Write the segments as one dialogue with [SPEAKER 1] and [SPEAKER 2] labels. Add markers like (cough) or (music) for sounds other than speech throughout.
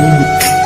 [SPEAKER 1] 嗯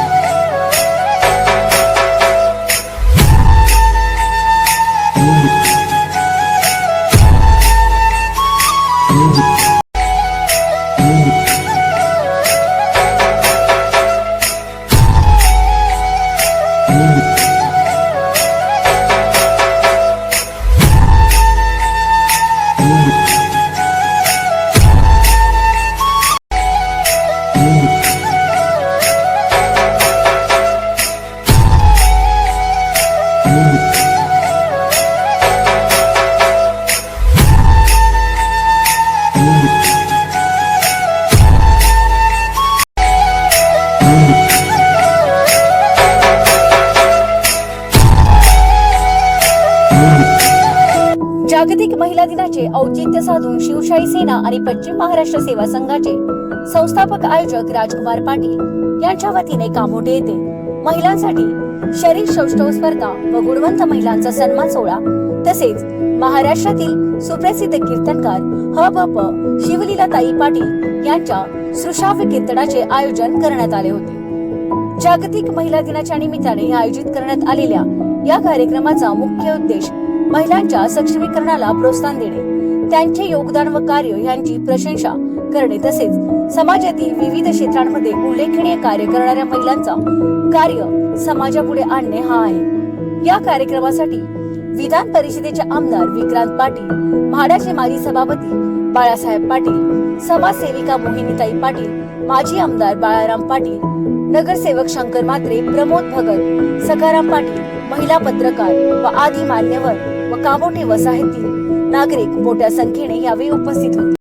[SPEAKER 1] महिला औचित्य साधून शिवशाही सेना आणि पश्चिम महाराष्ट्र सेवा संघाचे संस्थापक आयोजक राजकुमार पाटील यांच्या वतीने कामोठे येथे महिलांसाठी शरीर सौष्ठव स्पर्धा व गुणवंत महिलांचा सन्मान सोहळा तसेच महाराष्ट्रातील सुप्रसिद्ध कीर्तनकार ह ब प शिवलीलाताई पाटील यांच्या श्रुशाव्य कीर्तनाचे आयोजन करण्यात आले होते. जागतिक महिला दिनाच्या निमित्ताने आयोजित करण्यात आलेल्या या कार्यक्रमाचा मुख्य उद्देश महिलांच्या सक्षमीकरणाला प्रोत्साहन देणे. त्यांचे योगदान व कार्य यांची प्रशंसा करणे तसेच समाजातील विविध क्षेत्रांमध्ये उल्लेखनीय कार्य करणाऱ्या महिलांचा कार्य समाजापुढे आणणे हा आहे. या कार्यक्रमासाठी विधान परिषदेचे आमदार विक्रांत पाटील म्हाडाचे माजी सभापती बाळासाहेब पाटील समाजसेविका मोहिनीताई पाटील माजी आमदार बाळाराम पाटील नगरसेवक शंकर मात्रे प्रमोद भगत सखाराम पाटील महिला पत्रकार व आदी मान्यवर व कामोठे वसाहतील नागरिक मोठ्या संख्येने यावेळी उपस्थित होते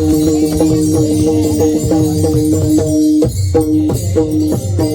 [SPEAKER 2] Thank you.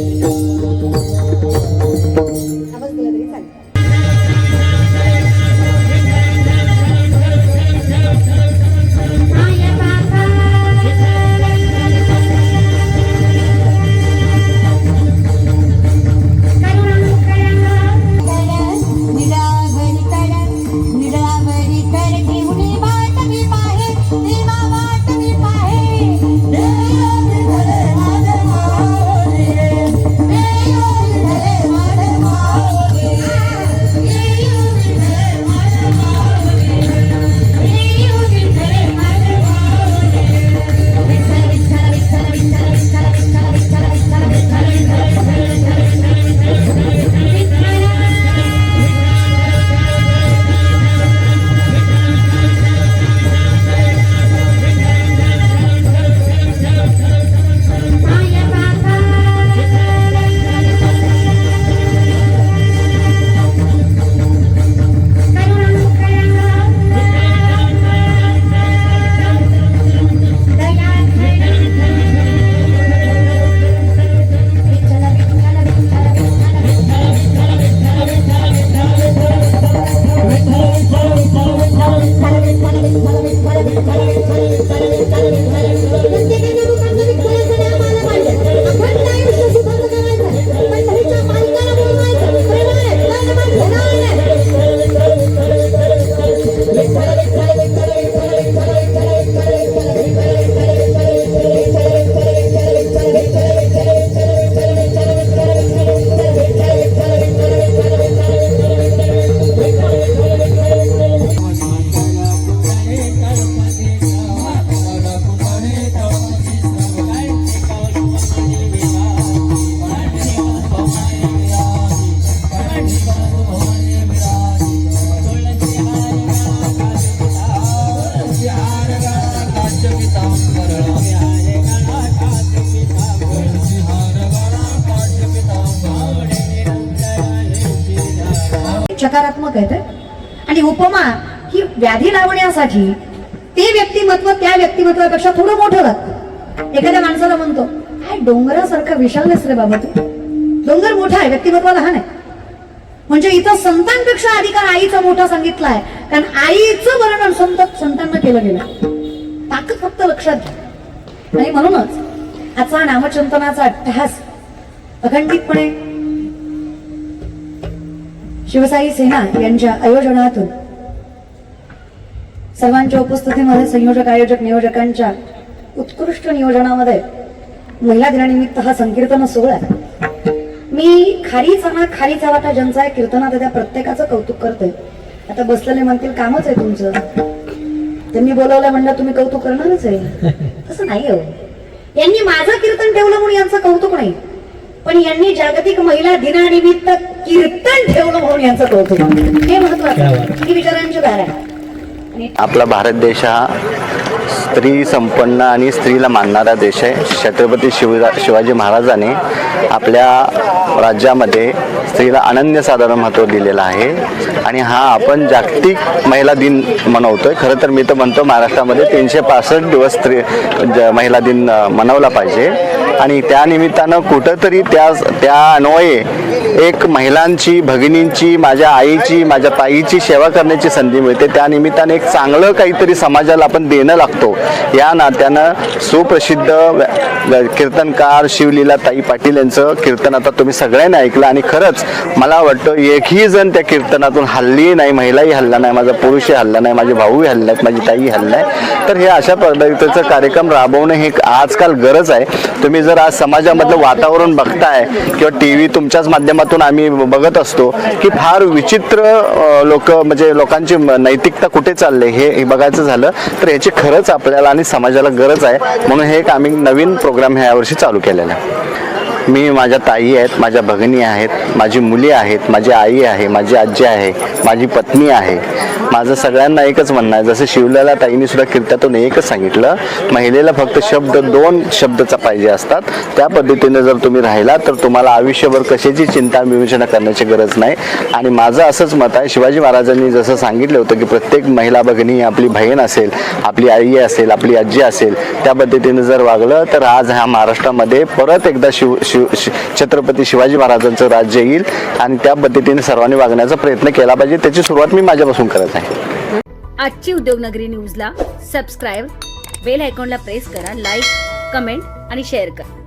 [SPEAKER 3] सकारात्मक आहे आणि उपमा ही व्याधी लावण्यासाठी ते व्यक्तिमत्व त्या व्यक्तिमत्वापेक्षा थोडं मोठं लागतं. एखाद्या माणसाला म्हणतो काय डोंगरासारखा विशालच रे बाबा तू. डोंगर मोठा आहे व्यक्तिमत्व लहान आहे. म्हणजे इथं संतांपेक्षा अधिकार आईचा मोठा सांगितला आहे. कारण आईचं वर्णन संत संतांना केलं गेलं. ताकद फक्त लक्षात घ्या. आणि म्हणूनच आजचा नामचिंतनाचा अट्टहास अखंडितपणे शिवसाई सेना यांच्या आयोजनातून सर्वांच्या उपस्थितीमध्ये संयोजक आयोजक नियोजकांच्या उत्कृष्ट नियोजनामध्ये महिला दिनानिमित्त हा संकीर्तन सोहळा. मी खारी चणा खारी चवाटा ज्यांचा आहे कीर्तनात त्या प्रत्येकाचं कौतुक करते आता बसलेले म्हणतील कामच आहे तुमचं. त्यांनी बोलवलं म्हणलं तुम्ही कौतुक करणारच आहे. (laughs) तसं नाही हो. यांनी माझं कीर्तन ठेवलं म्हणून यांचं कौतुक नाही. पण यांनी जागतिक महिला दिनानिमित्त कीर्तन ठेवलं म्हणून यांचं कौतुक हे महत्वाचं ही विचारांची धारा आहे. आणि
[SPEAKER 4] आपला भारत देश हा स्त्री संपन्न आणि स्त्रीला मानणारा देश आहे. छत्रपती शिवरा शिवाजी महाराजांनी आपल्या राज्यामध्ये स्त्रीला अनन्यसाधारण महत्त्व दिलेलं आहे. आणि हा आपण जागतिक महिला दिन मनवतोय. खरं तर मी तर म्हणतो महाराष्ट्रामध्ये तीनशे पासष्ट दिवस स्त्री ज- महिला दिन मनवला पाहिजे. आणि त्या निमित्तानं कुठंतरी त्या त्या अन्वये एक महिलांची भगिनींची माझ्या आईची माझ्या ताईची सेवा करण्याची संधी मिळते. त्या निमित्ताने एक चांगलं काहीतरी समाजाला आपण देणं लागतो. या नात्यानं सुप्रसिद्ध कीर्तनकार शिवलीला ताई पाटील यांचं कीर्तन आता तुम्ही सगळ्यांनी ऐकलं आणि खरंच मला वाटतं एकही जण त्या कीर्तनातून हल्ली नाही महिलाही हल्ला नाही माझा पुरुषही हल्ला नाही माझे भाऊही हल्ला आहेत माझी ताई हल्ला आहे तर हे अशा पद्धतीचं कार्यक्रम राबवणं हे एक आजकाल गरज आहे. तुम्ही जर आज समाजामधलं वातावरण बघताय किंवा टी व्ही तुमच्याच माध्यमात माध्यमातून आम्ही बघत असतो की फार विचित्र लोक म्हणजे लोकांची नैतिकता कुठे चालले हे हे बघायचं झालं तर याची खरंच आपल्याला आणि समाजाला गरज आहे. म्हणून हे एक आम्ही नवीन प्रोग्राम ह्या यावर्षी चालू केलेला आहे. मी माझ्या ताई आहेत माझ्या भगिनी आहेत माझी मुली आहेत माझी आई आहे माझी आजी आहे माझी पत्नी आहे. माझं सगळ्यांना एकच म्हणणं आहे. जसं शिवल्याला ताईंनी सुद्धा कीर्तनातून एकच सांगितलं महिलेला फक्त शब्द दोन शब्दचा पाहिजे असतात. त्या पद्धतीने जर तुम्ही राहिला तर तुम्हाला आयुष्यभर कशाची चिंता विवेचना करण्याची गरज नाही. आणि माझं असंच मत आहे शिवाजी महाराजांनी जसं सांगितलं होतं की प्रत्येक महिला भगिनी आपली बहीण असेल आपली आई असेल आपली आजी असेल त्या पद्धतीने जर वागलं तर आज ह्या महाराष्ट्रामध्ये परत एकदा शिव शिव शि- छत्रपती शिवाजी महाराजांचं राज्य येईल आणि त्या पद्धतीने सर्वांनी वागण्याचा प्रयत्न केला पाहिजे. त्याची सुरुवात मी माझ्यापासून करत आहे.
[SPEAKER 1] आजची उद्योगनगरी न्यूजला सबस्क्राईब बेल आयकॉनला प्रेस करा लाईक कमेंट आणि शेअर करा.